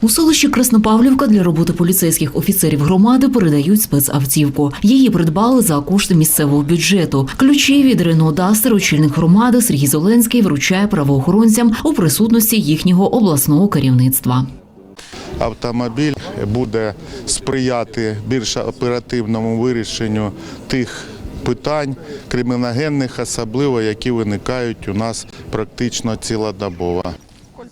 У селищі Краснопавлівка для роботи поліцейських офіцерів громади передають спецавтівку. Її придбали за кошти місцевого бюджету. Ключі від Рено Дастер очільник громади Сергій Зеленський вручає правоохоронцям у присутності їхнього обласного керівництва. автомобіль буде сприяти більш оперативному вирішенню тих питань криміногенних, особливо які виникають у нас практично цілодобово.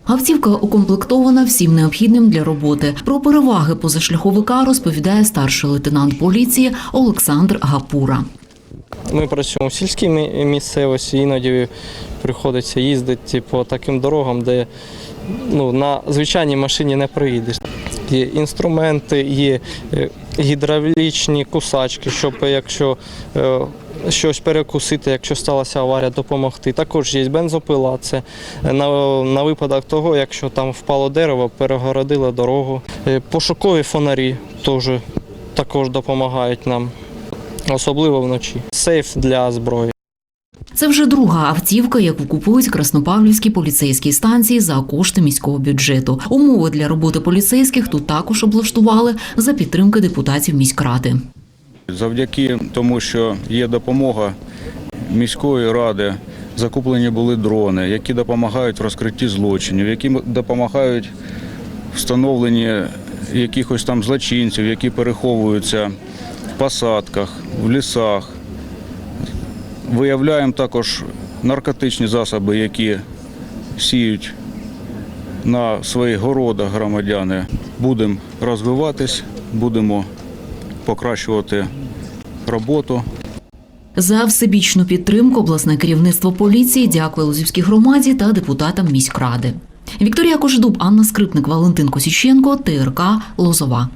Автівка укомплектована всім необхідним для роботи. Про переваги позашляховика розповідає старший лейтенант поліції Олександр Гапура. Ми працюємо в сільській місцевості, іноді приходиться їздити по таким дорогам, де ну, на звичайній машині не приїдеш. Є інструменти, є е, гідравлічні кусачки, щоб якщо е, щось перекусити, якщо сталася аварія, допомогти. Також є бензопила. Це на, на випадок того, якщо там впало дерево, перегородило дорогу. Е, Пошукові фонарі теж також допомагають нам особливо вночі. Сейф для зброї. Це вже друга автівка, яку купують краснопавлівські поліцейські станції за кошти міського бюджету. Умови для роботи поліцейських тут також облаштували за підтримки депутатів міськради. Завдяки тому, що є допомога міської ради, закуплені були дрони, які допомагають в розкритті злочинів, які допомагають встановленні якихось там злочинців, які переховуються в посадках, в лісах. Виявляємо також наркотичні засоби, які сіють на своїх городах громадяни. Будемо розвиватись, будемо покращувати роботу. За всебічну підтримку обласне керівництво поліції дякує Лозівській громаді та депутатам міськради. Вікторія Кожедуб, Анна Скрипник, Валентин Косіченко, ТРК Лозова.